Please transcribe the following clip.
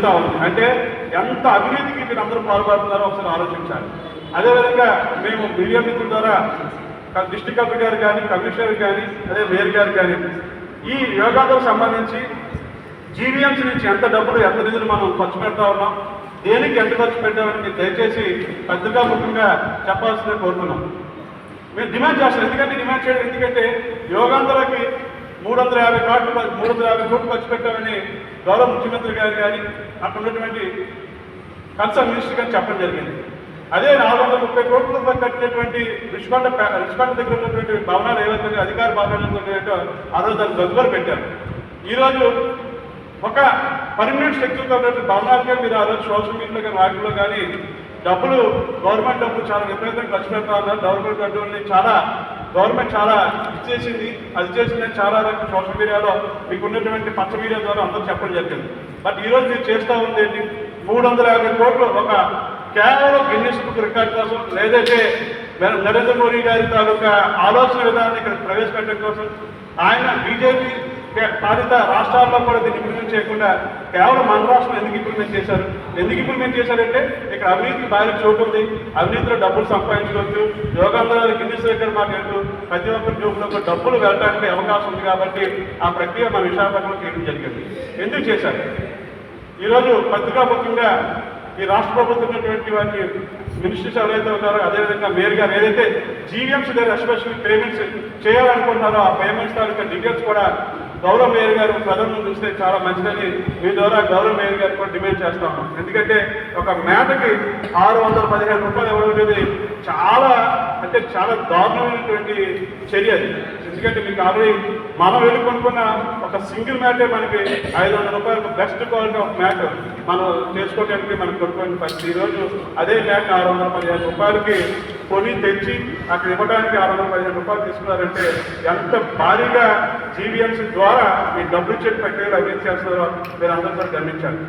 జరుగుతూ ఉంది అంటే ఎంత అవినీతికి మీరు అందరూ పాల్పడుతున్నారో ఒకసారి ఆలోచించాలి. అదేవిధంగా మేము మీడియా మిత్రుల ద్వారా క- డిస్ట్రిక్ట్ కలెక్టర్ గారు కానీ కమిషనర్ కానీ అదే మేయర్ గారు కానీ ఈ యోగాతో సంబంధించి జీవీఎంసీ నుంచి ఎంత డబ్బులు ఎంత నిధులు మనం ఖర్చు పెడతా ఉన్నాం దేనికి ఎంత ఖర్చు పెట్టామని మీరు దయచేసి పెద్దగా ముఖ్యంగా చెప్పాల్సిందే కోరుతున్నాం. మేము డిమాండ్ చేస్తాం ఎందుకంటే డిమాండ్ చేయడం ఎందుకంటే యోగాంధ్రకి మూడు వందల యాభై కోట్లు మూడు వందల యాభై కోట్లు ఖర్చు పెట్టామని గౌరవ ముఖ్యమంత్రి గారు కానీ అక్కడ ఉన్నటువంటి కన్సర్న్ మినిస్టర్ గారు చెప్పడం జరిగింది. అదే నాలుగు వందల ముప్పై కోట్ల రూపాయలు కట్టినటువంటి రుషికొండ రుషికొండ దగ్గర ఉన్నటువంటి భవనాలు ఏవైతే అధికార భవనాలు ఆ రోజు దాన్ని గగ్గోలు పెట్టారు. ఈరోజు ఒక పర్మనెంట్ స్ట్రక్చర్తో ఉన్నటువంటి భవనాలకే మీరు ఆ రోజు సోషల్ మీడియాలో కానీ వాటిలో కానీ డబ్బులు గవర్నమెంట్ డబ్బులు చాలా విపరీతంగా ఖర్చు పెడతా ఉన్నారు. గవర్నమెంట్ డబ్బుల్ని చాలా గవర్నమెంట్ చాలా ఇచ్చేసింది అది చేసిందని చాలా రకాల సోషల్ మీడియాలో మీకు ఉన్నటువంటి పచ్చ మీడియా ద్వారా అందరూ చెప్పడం జరిగింది. బట్ ఈరోజు మీరు చేస్తూ ఉంది ఏంటి? మూడు వందల యాభై కోట్లు ఒక కేవలం గిన్నెస్ బుక్ రికార్డ్ కోసం లేదంటే నరేంద్ర మోడీ గారి తాలూకా ఆలోచన విధానాన్ని ఇక్కడ ప్రవేశపెట్టడం కోసం ఆయన బీజేపీ పాలిత రాష్ట్రాల్లో కూడా దీన్ని ఇంప్లిమెంట్ చేయకుండా కేవలం మన రాష్ట్రం ఎందుకు ఇంప్లిమెంట్ చేశారు? ఎందుకు ఇంప్లిమెంట్ చేశారంటే ఇక్కడ అవినీతికి బాగా చోటు ఉంది అవినీతిలో డబ్బులు సంపాదించుకోవచ్చు. యోగాంధ్రాలు గిన్నెస్ దగ్గర మాకేంటూ ప్రతి ఒక్కరి జోబులో డబ్బులు వెళ్ళడానికి అవకాశం ఉంది కాబట్టి ఆ ప్రక్రియ మన విశాఖపట్నం చేయడం జరిగింది. ఎందుకు చేశారు? ఈరోజు పత్రికాముఖంగా ఈ రాష్ట్ర ప్రభుత్వం ఉన్నటువంటి వారికి మినిస్టర్స్ ఎవరైతే ఉన్నారో అదేవిధంగా మేయర్ గారు ఏదైతే జీవీఎంసీ దగ్గర ఎస్పెషల్ పేమెంట్స్ చేయాలనుకుంటున్నారో ఆ పేమెంట్స్ తాలూకా డీటెయిల్స్ కూడా గౌరవ మేయర్ గారు ప్రధాని చూస్తే చాలా మంచిదని మీ ద్వారా గౌరవ మేయర్ గారు కూడా డిమాండ్ చేస్తాము ఎందుకంటే ఒక మేటకి ఆరు వందల పదిహేను రూపాయలు ఇవ్వడం అనేది చాలా అంటే చాలా దారుణమైనటువంటి చర్య అది. ఎందుకంటే మీకు ఆల్రెడీ మనం వెళ్ళి కొనుక్కున్న ఒక సింగిల్ మ్యాటే మనకి ఐదు వందల రూపాయలకు బెస్ట్ క్వాలిటీ ఆఫ్ మ్యాట్ మనం చేసుకోవడానికి మనం కొనుక్కొని పరిస్థితి ఈరోజు అదే మ్యాట్ ఆరు వందల పదిహేను రూపాయలకి కొని తెచ్చి అక్కడ ఇవ్వడానికి ఆరు వందల పదిహేను రూపాయలు తీసుకున్నారంటే ఎంత భారీగా జీవీఎంసీ ద్వారా మీ డబ్బులు చెట్టు ప్రక్రియలు అభివృద్ధి చేస్తారో మీరు అందరూ గమనించాలి.